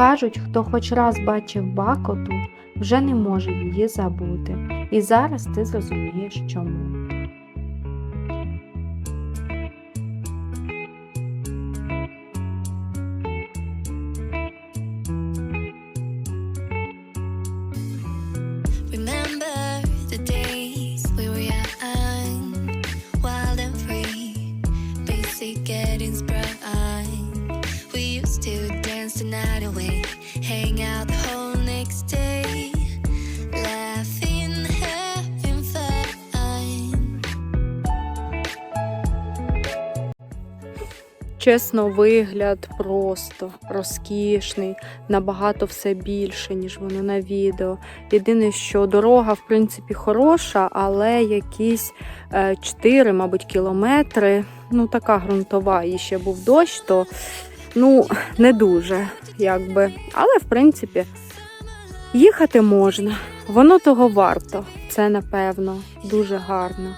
Кажуть, хто хоч раз бачив бакоту, вже не може її забути. І зараз ти зрозумієш чому. Remember the Чесно, вигляд просто розкішний, набагато все більше, ніж воно на відео. Єдине, що дорога, в принципі, хороша, але якісь 4, мабуть, кілометри. Ну, така ґрунтова, і ще був дощ, то ну, не дуже, якби. Але, в принципі, їхати можна. Воно того варто. Це, напевно, дуже гарно.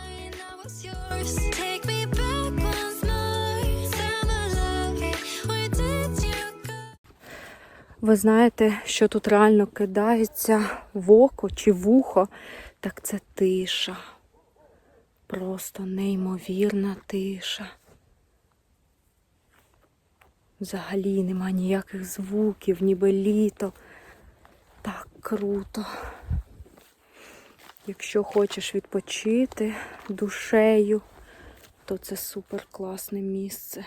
Ви знаєте, що тут реально кидається в око чи в ухо, так це тиша. Просто неймовірна тиша. Взагалі нема ніяких звуків, ніби літо. Так круто. Якщо хочеш відпочити душею, то це супер класне місце.